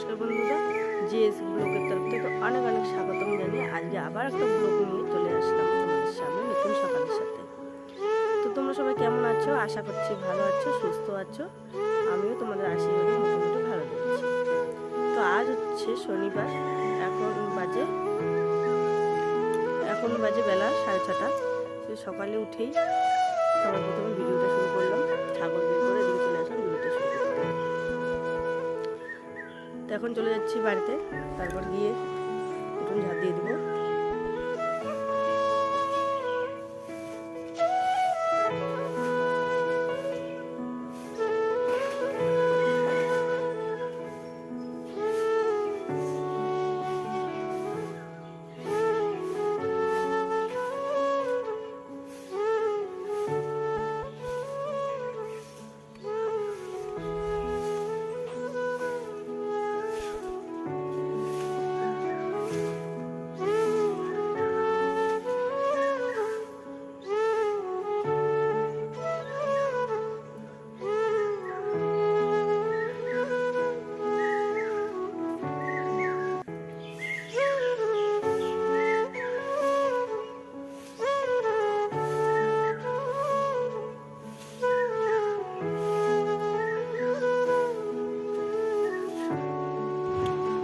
নমস্কার বন্ধুরা, জিএস ব্লকের তরফ থেকে অনেক অনেক স্বাগতম জানিয়ে আজকে আবার একটা ব্লক নিয়ে চলে আসলাম তোমাদের সামনে নতুন সকালের সাথে। তো তোমরা সবাই কেমন আছো? আশা করছি ভালো আছো, সুস্থ আছো। আমিও তোমাদের আশীর্বাদে মোটামুটি ভালো রয়েছি তো আজ হচ্ছে শনিবার, এখন বাজে এখন বাজে বেলা সাড়ে ছটা। সকালে উঠেই সবার প্রথমে ভিডিওটা শুরু করলাম তো এখন চলে যাচ্ছি বাড়িতে। তারপর গিয়ে উঠুন ঝাঁপ দিয়ে দেবো।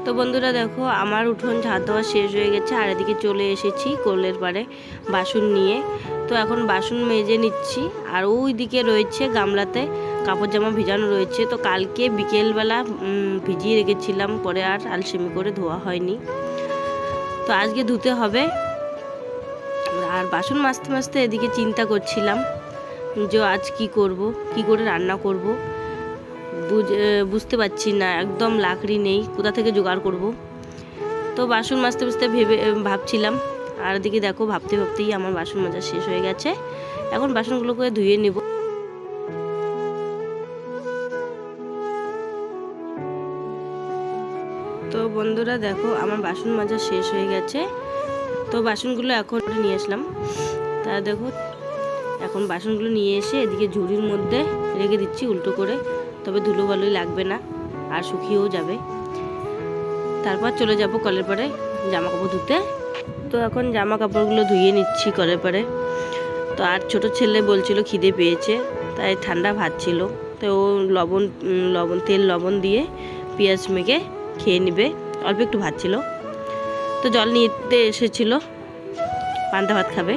তো বন্ধুরা দেখো, আমার উঠোন ঝাঁট দেওয়া শেষ হয়ে গেছে, আর এদিকে চলে এসেছি কোলের পাড়ে বাসন নিয়ে। তো এখন বাসন মেজে নিচ্ছি, আর ওই দিকে রয়েছে গামলাতে কাপড় জামা ভিজানো রয়েছে। তো কালকে বিকেলবেলা ভিজিয়ে রেখেছিলাম, পরে আর আলসেমি করে ধোয়া হয়নি। তো আজকে ধুতে হবে। আর বাসন মাজতে মাজতে এদিকে চিন্তা করছিলাম যে আজ কি করব, কি করে রান্না করব। বুঝতে পারছি না, একদম লাকড়ি নেই, কোথা থেকে জোগাড় করব? তো বাসন মাজতে মাজতে ভেবে ভাবছিলাম, আর এদিকে দেখো, ভাবতে ভাবতেই আমার বাসন মাজা শেষ হয়ে গেছে, এখন বাসনগুলোকে ধুয়ে নিব। তো বন্ধুরা দেখো, আমার বাসন মাজা শেষ হয়ে গেছে, তো বাসনগুলো এখন নিয়ে আসলাম। তা দেখো, এখন বাসনগুলো নিয়ে এসে এদিকে ঝুড়ির মধ্যে রেখে দিচ্ছি উল্টো করে। তবে ধুলো বালুই লাগবে না, আর শুকিয়েও যাবে। তারপর চলে যাব কলের পরে জামা কাপড় ধুতে। তো এখন জামা কাপড়গুলো ধুয়ে নিচ্ছি কলের পরে তো আর ছোট ছেলে বলছিল খিদে পেয়েছে, তাই ঠান্ডা ভাত ছিল। তো ও লবণ লবণ, তেল, লবণ দিয়ে পেঁয়াজ মেখে খেয়ে নেবে। অল্প একটু ভাত ছিল। তো জল নিতে এসেছিল, পান্তা ভাত খাবে।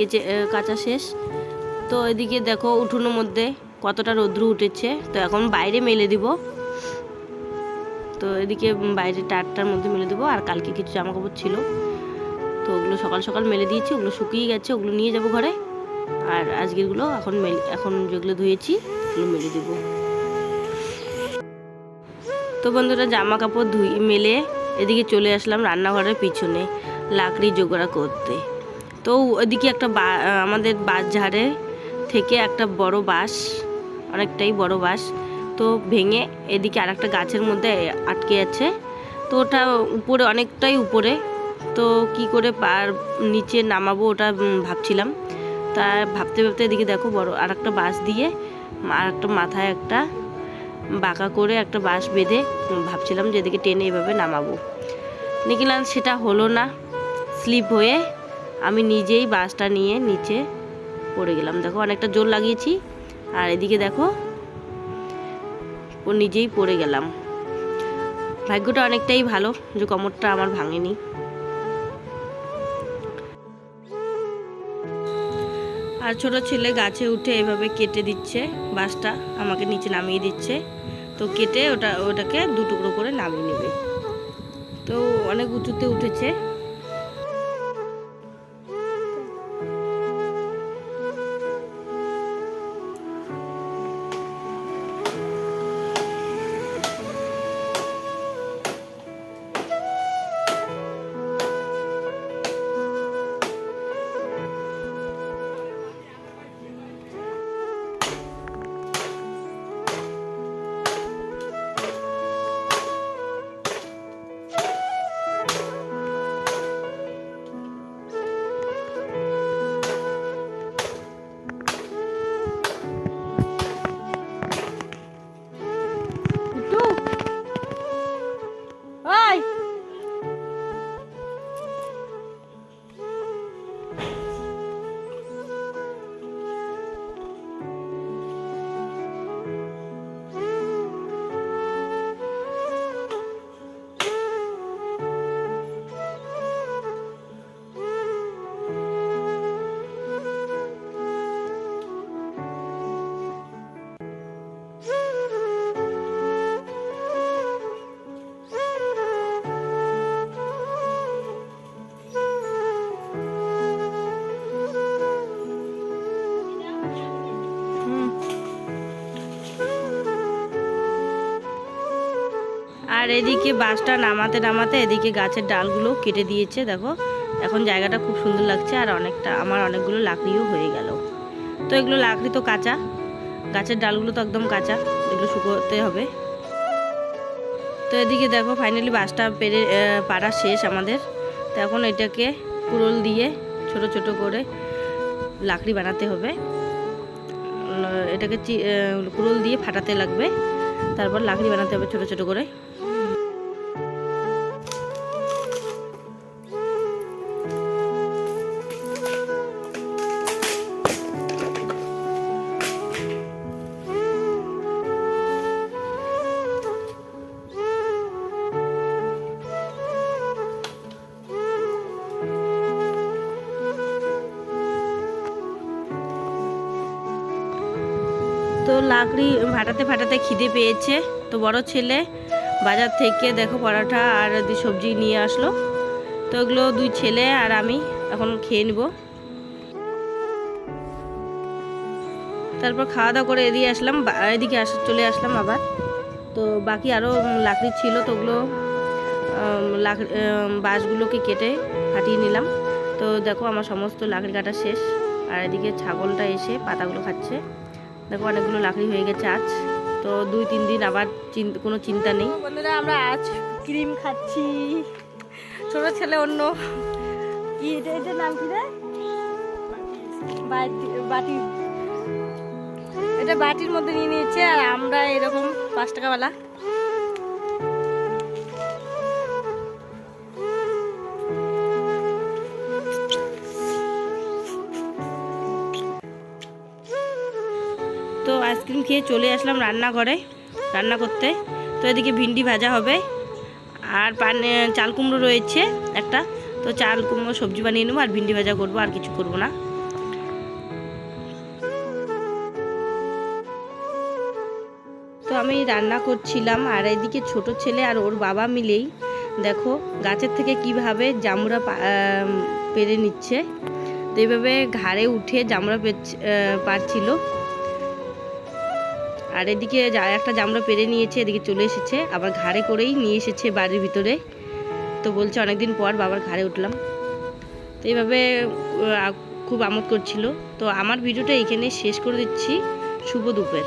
কেচে কাঁচা শেষ। তো এদিকে দেখো উঠোনের মধ্যে কতটা রৌদ্র উঠেছে। তো এখন বাইরে মেলে দিব। তো এদিকে বাইরে টাটটার মধ্যে মেলে দেবো। আর কালকে কিছু জামা কাপড় ছিল। তো ওগুলো সকাল সকাল মেলে দিয়েছি। ওগুলো শুকিয়ে গেছে। ওগুলো নিয়ে যাব ঘরে। আর আজকেরগুলো এখন মেলে, এখন যেগুলো ধুয়েছি, ওগুলো মেলে দেবো। তো বন্ধুরা জামা কাপড় ধুই মেলে এদিকে চলে আসলাম রান্নাঘরের পিছনে। লাকড়ি জোগাড় করতে। তো ওদিকে একটা আমাদের বাঁশঝাড়ে থেকে একটা বড় বাঁশ, অনেকটাই বড় বাঁশ, তো ভেঙে এদিকে আর একটা গাছের মধ্যে আটকে আছে। তো ওটা উপরে, অনেকটাই উপরে। তো কি করে পার নিচে নামাবো ওটা ভাবছিলাম। তা ভাবতে ভাবতে এদিকে দেখো বড় আর একটা বাঁশ দিয়ে আর একটা মাথায় একটা বাঁকা করে একটা বাঁশ বেঁধে ভাবছিলাম যে এদিকে টেনে এভাবে নামাবো। নিখিলাম সেটা হলো না। স্লিপ হয়ে আমি নিজেই বাসটা নিয়ে নিচে পড়ে গেলাম। দেখো অনেকটা জোর লাগিয়েছি। আর এদিকে দেখো, ও নিজেই পড়ে গেলাম। ভাগ্যটা অনেকটাই ভালো যে কমরটা আমার ভাঙেনি। আর ছোট ছেলে গাছে উঠে এভাবে কেটে দিচ্ছে বাসটা, আমাকে নিচে নামিয়ে দিচ্ছে। তো কেটে ওটা, ওটাকে দু টুকরো করে নামিয়ে নেবে। তো অনেক উঁচুতে উঠেছে। এদিকে বাসটা নামাতে নামাতে এদিকে গাছের ডালগুলো কেটে দিয়েছে দেখো। এখন জায়গাটা খুব সুন্দর লাগছে আর অনেকটা আমার অনেকগুলো লাকড়িও হয়ে গেল। তো এগুলো লাকড়ি তো কাঁচা গাছের ডালগুলো তো একদম কাঁচা এগুলো শুকোতে হবে। তো এদিকে দেখো ফাইনালি বাসটা পেরে পাড়া শেষ আমাদের। তো এখন এটাকে কুড়োল দিয়ে ছোট ছোট করে লাকড়ি বানাতে হবে। এটাকে আহ, দিয়ে ফাটাতে লাগবে। তারপর লাকড়ি বানাতে হবে ছোট ছোট করে। লাকড়ি ফাটাতে ফাটাতে খিদে পেয়েছে। তো বড় ছেলে বাজার থেকে দেখো পরাঠা আর সবজি নিয়ে আসলো। তো এগুলো দুই ছেলে আর আমি এখন খেয়ে নিব। তারপর খাওয়া দাওয়া করে এদিকে আসলাম এদিকে আস, চলে আসলাম আবার। তো বাকি আরও লাকড়ি ছিল তো ওগুলো লাকড়ি বাঁশগুলোকে কেটে ফাটিয়ে নিলাম। তো দেখো আমার সমস্ত লাকড়ি কাটা শেষ। আর এদিকে ছাগলটা এসে পাতাগুলো খাচ্ছে। দেখো অনেকগুলো লাকড়ি হয়ে গেছে আজ। তো দুই, তিন দিন আবার কোনো চিন্তা নেই। বন্ধুরা, আমরা আজ ক্রিম খাচ্ছি। ছোট ছেলে অন্য। কি এটা? নাম কি রে? বাটি। এটা বাটির মধ্যে নিয়ে নিয়েছে আর আমরা এরকম পাঁচ টাকাওয়ালা। আইসক্রিম খেয়ে চলে আসলাম রান্নাঘরে, রান্না করতে। তো এদিকে ভিন্ডি ভাজা হবে, আর পান, চাল কুমড়ো রয়েছে একটা। তো চাল কুমড়ো সবজি বানিয়ে নেব, আর ভিন্ডি ভাজা করব, আর কিছু করব না। তো আমি রান্না করছিলাম, আর এদিকে ছোট ছেলে আর ওর বাবা মিলেই। দেখো, গাছের থেকে কীভাবে জামুরা পেরে নিচ্ছে। তো এইভাবে ঘাড়ে উঠে জামরা পারছিল। আর এদিকে একটা জামরা পেরে নিয়েছে, এদিকে চলে এসেছে। আবার ঘাড়ে করেই নিয়ে এসেছে বাড়ির ভিতরে। তো বলছে অনেকদিন পর বাবার ঘাড়ে উঠলাম। তো এইভাবে খুব আমোদ করছিল। তো আমার ভিডিওটা এখানে শেষ করে দিচ্ছি। শুভ দুপুর।